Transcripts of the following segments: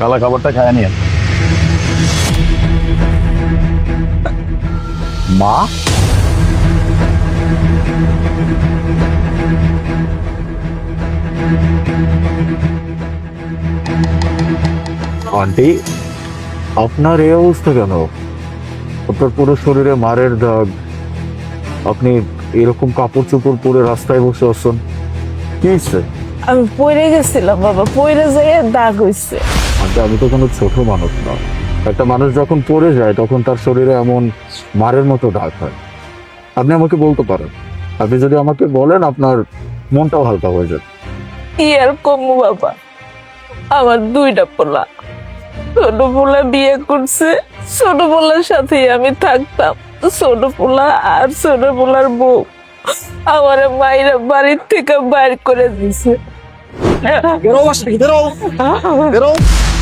কালা খাবারটা খায় নিয়ে মা? আন্টি আপনার এই অবস্থা কেন? আপনার পুরো শরীরে মারের দাগ। আপনি এরকম কাপড় চোপড় পরে রাস্তায় বসে আসছেন কি হচ্ছে আমি পড়ে গেছিলাম বাবা পড়ে যেয়ে দাগ হইছে। আচ্ছা আমি তো কোনো ছোট মানুষ না। একটা মানুষ যখন পড়ে যায় তখন তার শরীরে এমন মারের মতো দাগ হয়। আপনি আমাকে বলতে পারেন। আপনি যদি আমাকে বলেন আপনার মনটাও হালকা হয়ে যাবে। কি আর কমু বাবা? আমার দুইটা পোলা। ছোট পোলা বিয়ে করছে ছোট পোলার সাথেই আমি থাকতাম। ছোট পোলা আর ছোট পোলার বউ। আমার মায়েরা বাড়ির থেকে বাইর করে দিছে। বেরো বাসা বেরো বেরো।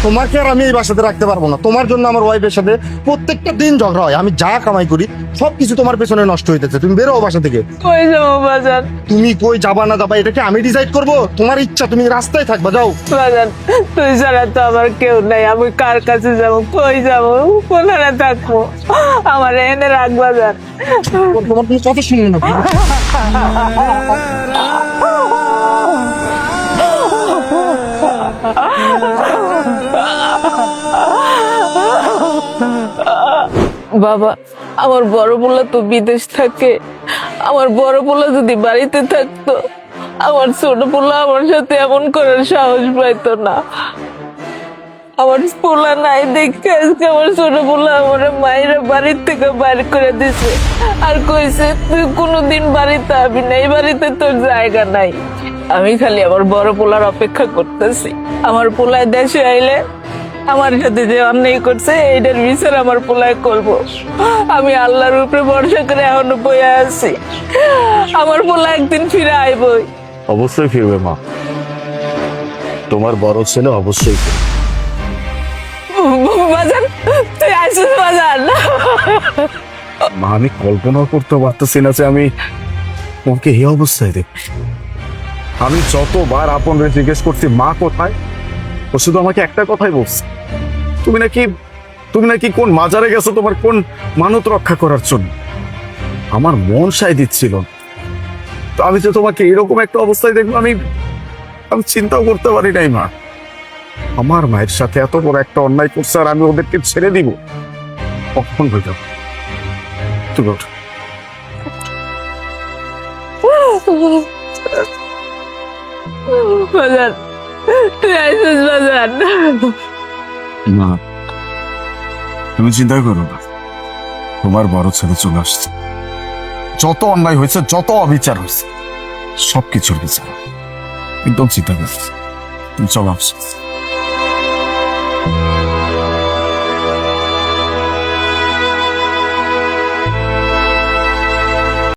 তোমাকে আর আমি এই বাসাতে রাখতে পারব না। তোমার জন্য আমার ওয়াইফের সাথে প্রত্যেকটা দিন ঝগড়া হয়। আমি যা কামাই করি সবকিছু তোমার পেছনে নষ্ট হইতেছে। তুমি বেরো বাসা থেকে। কই যাব বাজার? তুমি কই যাবা না যাবা এটাকে আমি ডিসাইড করব। তোমার ইচ্ছা তুমি রাস্তায় থাকবা যাও। বাজার তুই ছাড়া তো আমার কেউ নাই। আমি কার কাছে যাব কই যাব কোথায় থাকব? আমার এনে রাখ বাজার। তোমার কোনো কথা শুনব না বাবা, আমার বড় পোলা তো বিদেশ থাকে। আমার বড় পোলা যদি বাড়িতে থাকতো, আমার ছোট পোলা আমার সাথে এমন করার সাহস পাইতো না। আমার পোলা নাই দেখে আজকে আমার ছোট আমার মায়েরা বাড়ির থেকে বাইর করে দিছে। আর কইছে, তুই কোনোদিন বাড়িতে আবি না, এই বাড়িতে তোর জায়গা নাই। আমি খালি আমার বড় পোলার অপেক্ষা করতেছি। আমার পোলায় দেশে আইলে আমার সাথে যে অন্যায় করছে এইটার বিচার আমার পোলায় করব। আমি আল্লাহর উপরে ভরসা করে এখনও বয়ে আছি। আমার পোলা একদিন ফিরে আইবই অবশ্যই ফিরবে মা। তোমার বড় ছেলে অবশ্যই ফিরবে। বাজান তুই আসিস বাজান। মা আমি কল্পনা করতে পারতেছি না যে আমি তোমাকে এই অবস্থায় দেখ আমি যতবার আপন রে জিজ্ঞেস করছি মা কোথায়? ও শুধু আমাকে একটা কথাই বলছে তুমি নাকি তুমি নাকি কোন মাজারে গেছো তোমার কোন মানত রক্ষা করার জন্য আমার মন সাই দিচ্ছিল আমি যে তোমাকে এরকম একটা অবস্থায় দেখব আমি আমি চিন্তাও করতে পারি নাই মা আমার মায়ের সাথে এত বড় একটা অন্যায় করছে আর আমি ওদেরকে ছেড়ে দিব কখন হয়ে যাব তুমি ওঠো বাজান তুমি চিন্তা করো না। তোমার বড় ছেলে চলে আসছে। যত অন্যায় হয়েছে, যত অবিচার হয়েছে সবকিছুর বিচার। একদম চিন্তা করো তুমি চলো আসছে